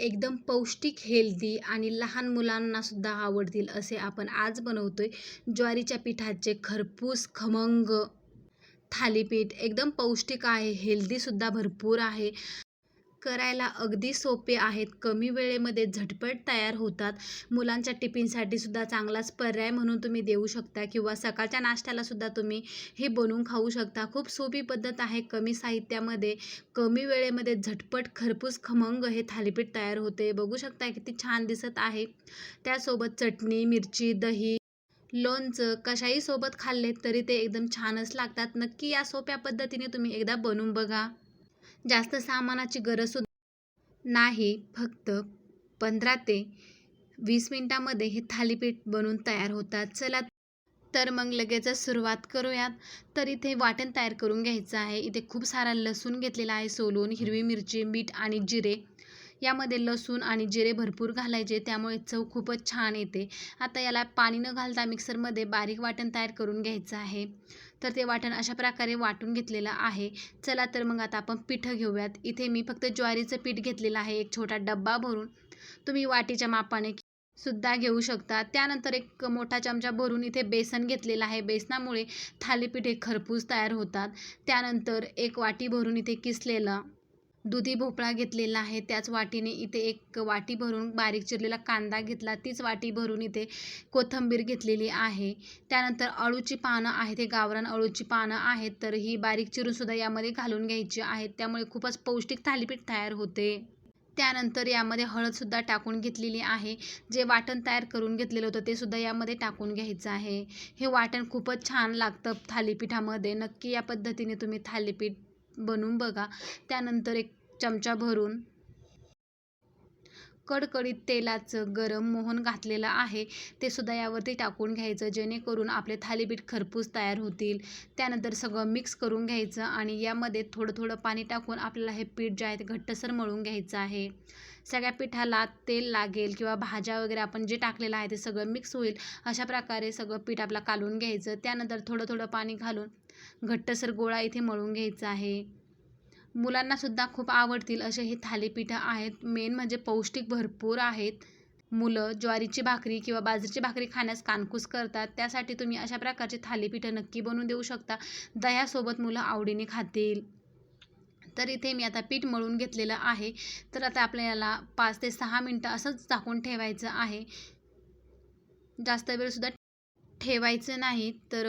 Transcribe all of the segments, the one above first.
एकदम पौष्टिक हेल्दी आणि लहान मुलांनासुद्धा आवडतील असे आपण आज बनवतो आहे ज्वारीच्या पिठाचे खरपूस खमंग थालीपीठ एकदम पौष्टिक आहे हेल्दीसुद्धा भरपूर आहे. करायला अगदी सोपे आहेत. कमी वेळेमध्ये झटपट तयार होतात. मुलांच्या टिफिनसाठी सुद्धा चांगलाच पर्याय म्हणून तुम्ही देऊ शकता किंवा सकाळच्या नाश्त्याला सुद्धा तुम्ही हे बनवून खाऊ शकता. खूप सोपी पद्धत आहे. कमी साहित्यामध्ये कमी वेळेमध्ये झटपट खरपूस खमंग हे थालीपीठ तयार होते. बघू शकता किती छान दिसत आहे. त्यासोबत चटणी मिरची दही लोणचं कशाही सोबत खाल्ले तरी ते एकदम छानच लागतात. नक्की या सोप्या पद्धतीने तुम्ही एकदा बनवून बघा. जास्त सामानाची गरजसुद्धा नाही. फक्त पंधरा ते वीस मिनटामध्ये हे थालीपीठ बनवून तयार होतात. चला तर मग लगेचच सुरुवात करूयात. तर इथे वाटण तयार करून घ्यायचं आहे. इथे खूप सारा लसूण घेतलेला आहे सोलून हिरवी मिरची मीठ आणि जिरे. यामध्ये लसूण आणि जिरे भरपूर घालायचे त्यामुळे चव खूपच छान येते. आता याला पाणी न घालता मिक्सरमध्ये बारीक वाटण तयार करून घ्यायचं आहे. तर ते वाटण अशा प्रकारे वाटून घेतलेलं आहे. चला तर मग आता आपण पिठं घेऊयात. इथे मी फक्त ज्वारीचं पीठ घेतलेलं आहे एक छोटा डब्बा भरून. तुम्ही वाटीच्या मापाने सुद्धा घेऊ शकता. त्यानंतर एक मोठा चमचा भरून इथे बेसन घेतलेलं आहे. बेसनामुळे थालीपीठ हे खरपूस तयार होतात. त्यानंतर एक वाटी भरून इथे किसलेलं दुधी भोपळा घेतलेला आहे. त्याच वाटीने इथे एक वाटी भरून बारीक चिरलेला कांदा घेतला. तीच वाटी भरून इथे कोथिंबीर घेतलेली आहे. त्यानंतर अळूची पानं आहेत. हे गावरान अळूची पानं आहेत. तर ही बारीक चिरूनसुद्धा यामध्ये घालून घ्यायची आहेत. त्यामुळे खूपच पौष्टिक थालीपीठ तयार होते. त्यानंतर यामध्ये हळदसुद्धा टाकून घेतलेली आहे. जे वाटण तयार करून घेतलेलं होतं ते सुद्धा यामध्ये टाकून घ्यायचं आहे. हे वाटण खूपच छान लागतं थालीपीठामध्ये. नक्की या पद्धतीने तुम्ही थालीपीठ बनवून बघा. त्यानंतर एक चमचा भरून कडकडीत तेलाचं गरम मोहन घातलेलं आहे. ते सुद्धा यावरती टाकून घ्यायचं जेणेकरून आपले थालीपीठ खरपूस तयार होतील. त्यानंतर सगळं मिक्स करून घ्यायचं आणि यामध्ये थोडं थोडं पाणी टाकून आपल्याला हे पीठ जे आहे ते घट्टसर मळून घ्यायचं आहे. सगळ्या पिठाला तेल लागेल किंवा भाज्या वगैरे आपण जे टाकलेलं आहे ते सगळं मिक्स होईल. अशा प्रकारे सगळं पीठ आपला कालून घ्यायचं. त्यानंतर थोडं थोडं पाणी घालून घट्टसर गोळा इथे मळून घ्यायचा आहे. मुलांनासुद्धा खूप आवडतील असे हे थालीपीठं आहेत. मेन म्हणजे पौष्टिक भरपूर आहेत. मुलं ज्वारीची भाकरी किंवा बाजरीची भाकरी खाण्यास कानकूस करतात. त्यासाठी तुम्ही अशा प्रकारचे थालीपीठं नक्की बनवून देऊ शकता. दह्यासोबत मुलं आवडीने खातील. तर इथे मी आता पीठ मळून घेतलेलं आहे. तर आता आपल्याला पाच ते सहा मिनटं असंच झाकून ठेवायचं आहे. जास्त वेळसुद्धा ठेवायचं नाही तर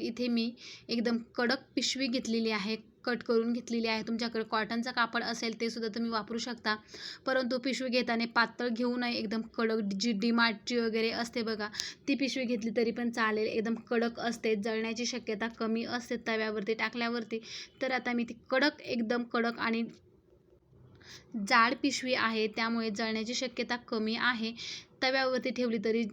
इथे मी एकदम कडक पिशवी घेतलेली आहे कट करून घेतलेली आहे. तुमच्याकडे कॉटनचं कापड असेल ते सुद्धा तुम्ही वापरू शकता. परंतु पिशवी घेताना पातळ घेऊ नये. एकदम कडक जी डीमार्टची वगैरे असते बघा ती पिशवी घेतली तरी पण चालेल. एकदम कडक असते जळण्याची शक्यता कमी असते तव्यावरती टाकल्यावरती. तर आता मी ती कडक एकदम कडक आणि जाड पिशवी आहे त्यामुळे जळण्याची शक्यता कमी आहे. तव्यावरती ठेवली तरी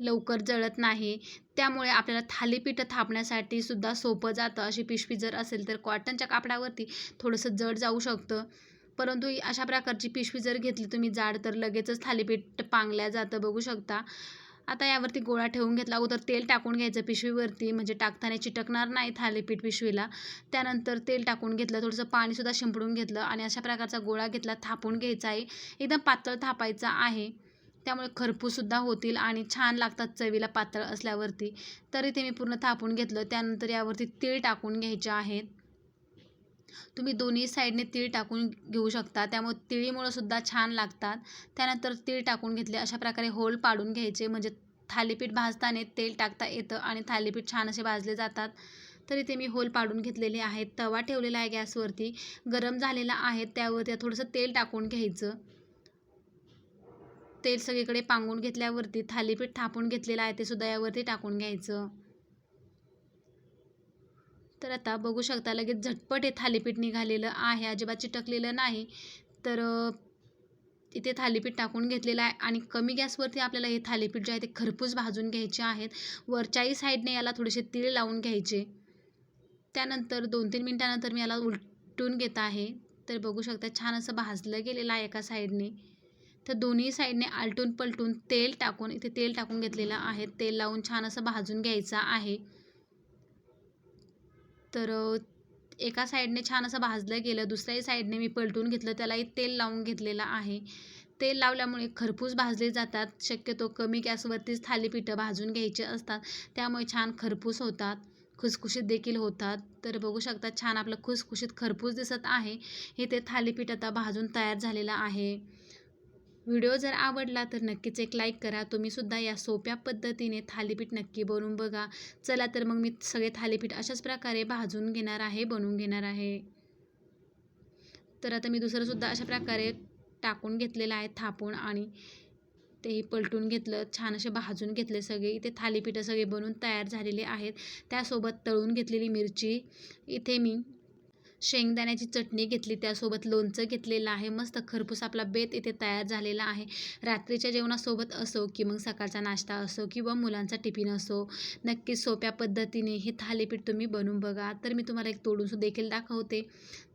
लवकर जळत नाही. त्यामुळे आपल्याला थालीपीठ थापण्यासाठी सुद्धा सोपं जातं. अशी पिशवी जर असेल तर कॉटनच्या कापडावरती थोडंसं जड जाऊ शकतं. परंतु अशा प्रकारची पिशवी जर घेतली तुम्ही जाड तर लगेचच थालीपीठ पांगल्या जातं बघू शकता. आता यावरती गोळा ठेवून घेतला अगोदर तेल टाकून घ्यायचं पिशवीवरती म्हणजे टाकताना चिटकणार नाही थालीपीठ पिशवीला. त्यानंतर तेल टाकून घेतलं थोडंसं पाणीसुद्धा शिंपडून घेतलं आणि अशा प्रकारचा गोळा घेतला थापून घ्यायचा आहे. एकदम पातळ थापायचा आहे. त्यामुळे खरपूसुद्धा होतील आणि छान लागतात चवीला पातळ असल्यावरती. तरी ते मी पूर्ण थापून घेतलं. त्यानंतर यावरती तीळ टाकून घ्यायचे आहेत तुम्ही दोन्ही साईडने तीळ टाकून घेऊ शकता. त्यामुळे तिळीमुळं सुद्धा छान लागतात. त्यानंतर तीळ टाकून घेतले. अशा प्रकारे होल पाडून घ्यायचे. म्हणजे थालीपीठ भाजताना तेल टाकता येतं आणि थालीपीठ छान असे भाजले जातात. तरी ते मी होल पाडून घेतलेले आहेत. तवा ठेवलेला आहे गॅसवरती. गरम झालेला आहे. त्यावरती थोडंसं तेल टाकून घ्यायचं. तेल सगळीकडे पांगून घेतल्यावरती थालीपीठ थापून घेतलेलं आहे ते सुद्धा यावरती टाकून घ्यायचं. तर आता बघू शकता लगेच झटपट हे थालीपीठ निघालेलं आहे. अजिबात चिटकलेलं नाही. तर इथे थालीपीठ टाकून घेतलेलं आहे आणि कमी गॅसवरती आपल्याला हे थालीपीठ जे आहे ते खरपूस भाजून घ्यायचे आहेत. वरच्याही साईडने याला थोडेसे तीळ लावून घ्यायचे. त्यानंतर दोन तीन मिनटानंतर मी याला उलटून घेत आहे. तर बघू शकता छान असं भाजलं गेलेलं आहे एका साईडने. तर दोन्ही साईडने आलटून पलटून तेल टाकून इथे तेल टाकून घेतलेलं आहे. तेल लावून छान असं भाजून घ्यायचं आहे. तर एका साईडने छान असं भाजलं गेलं दुसऱ्याही साईडने मी पलटून घेतलं त्यालाही तेल लावून घेतलेलं आहे. तेल लावल्यामुळे खरपूस भाजले जातात शक्यतो कमी गॅसवरतीच थालीपीठं भाजून घ्यायचे असतात त्यामुळे छान खरपूस होतात खुसखुशीत देखील होतात. तर बघू शकता छान आपलं खुसखुशीत खरपूस दिसत आहे. हे ते थालीपीठ आता भाजून तयार झालेलं आहे. व्हिडिओ जर आवडला तर नक्कीच एक लाईक करा. तुम्हीसुद्धा या सोप्या पद्धतीने थालीपीठ नक्की बनवून बघा. चला तर मग मी सगळे थालीपीठ अशाच प्रकारे भाजून घेणार आहे बनवून घेणार आहे. तर आता मी दुसरंसुद्धा अशा प्रकारे टाकून घेतलेलं आहे थापून आणि तेही पलटून घेतलं छान असे भाजून घेतले सगळे. इथे थालीपीठं सगळे बनवून तयार झालेले आहेत. त्यासोबत तळून घेतलेली मिरची. इथे मी शेंगदाण्याची चटणी घेतली त्यासोबत लोणचं घेतलेलं आहे. मस्त खरपूस आपला बेत इथे तयार झालेला आहे. रात्रीच्या जेवणासोबत असो की मग सकाळचा नाश्ता असो किंवा मुलांचा टिफिन असो नक्कीच सोप्या पद्धतीने हे थालीपीठ तुम्ही बनवून बघा. तर मी तुम्हाला एक तोडून देखील दाखवते.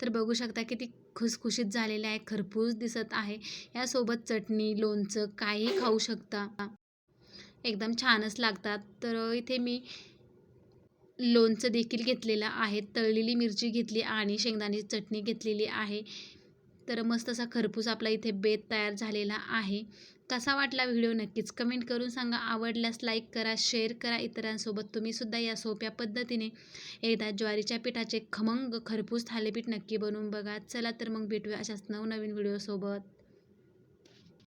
तर बघू शकता किती खुसखुशीत झालेले आहे खरपूस दिसत आहे. यासोबत चटणी लोणचं काही खाऊ शकता. एकदम छानच लागतात. तर इथे मी लोणचं देखील घेतलेलं आहे. तळलेली मिरची घेतली आणि शेंगदाण्याची चटणी घेतलेली आहे. तर मस्त असा खरपूस आपला इथे बेत तयार झालेला आहे. कसा वाटला व्हिडिओ नक्कीच कमेंट करून सांगा. आवडल्यास लाईक करा शेअर करा. इतरांसोबत तुम्हीसुद्धा या सोप्या पद्धतीने एकदा ज्वारीच्या पिठाचे खमंग खरपूस थालीपीठ नक्की बनवून बघा. चला तर मग भेटूया अशाच नवनवीन व्हिडिओसोबत.